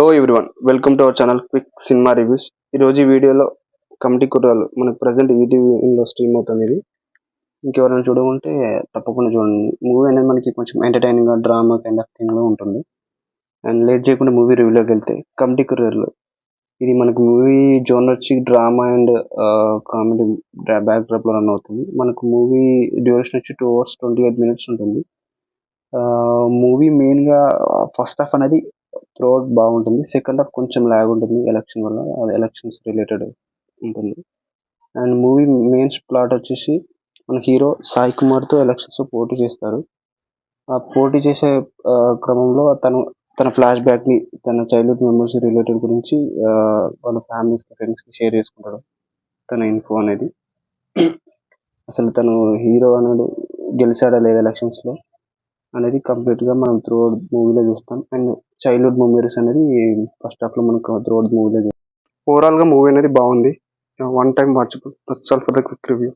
Hello everyone welcome to our channel quick cinema reviews ఈ రోజు ఈ వీడియోలో కమిటీ కుర్రాలు మనకు ప్రజెంట్ ఈటీవీలో స్ట్రీమ్ అవుతుంది ఇది ఇంకెవరైనా చూడకుంటే తప్పకుండా చూడండి. మూవీ అనేది మనకి కొంచెం ఎంటర్టైనింగ్గా డ్రామా కైండ్ ఆఫ్ థింగ్లో ఉంటుంది. అండ్ లేట్ చేయకుండా మూవీ రివ్యూలోకి వెళ్తే కమిటీ కుర్రాలు. ఇది మనకు మూవీ జోన్ వచ్చి డ్రామా అండ్ కామెడీ బ్యాక్ డ్రాప్లో రన్ అవుతుంది. మనకు మూవీ డ్యూరేషన్ వచ్చి two hours twenty eight minutes ఉంటుంది uh, మూవీ మెయిన్గా ఫస్ట్ హాఫ్ అనేది త్రోట్ బాగుంటుంది. సెకండ్ హాఫ్ కొంచెం లాగ్ ఉంటుంది ఎలక్షన్ వల్ల ఎలక్షన్స్ రిలేటెడ్ ఉంటుంది. అండ్ మూవీ మెయిన్ ప్లాట్ వచ్చేసి మన హీరో సాయి కుమార్తో ఎలక్షన్స్ పోటీ చేస్తారు. ఆ పోటీ చేసే క్రమంలో తను తన ఫ్లాష్ బ్యాక్ని తన చైల్డ్హుడ్ మెమరీస్ రిలేటెడ్ గురించి వాళ్ళ ఫ్యామిలీస్ ఫ్రెండ్స్కి షేర్ చేసుకుంటాడు తన ఇన్ఫో అనేది. అసలు తను హీరో అనేది గెలిచాడా లేదా ఎలక్షన్స్లో అనేది కంప్లీట్గా మనం త్రూ మూవీలో చూస్తాం. అండ్ చైల్డ్హుడ్ మెమరీస్ అనేది ఫస్ట్ హాఫ్లో మనకు రోడ్ మూవీలో చూస్తాం ఓవరాల్గా మూవీ అనేది బాగుంది. One time watch that's all for the quick review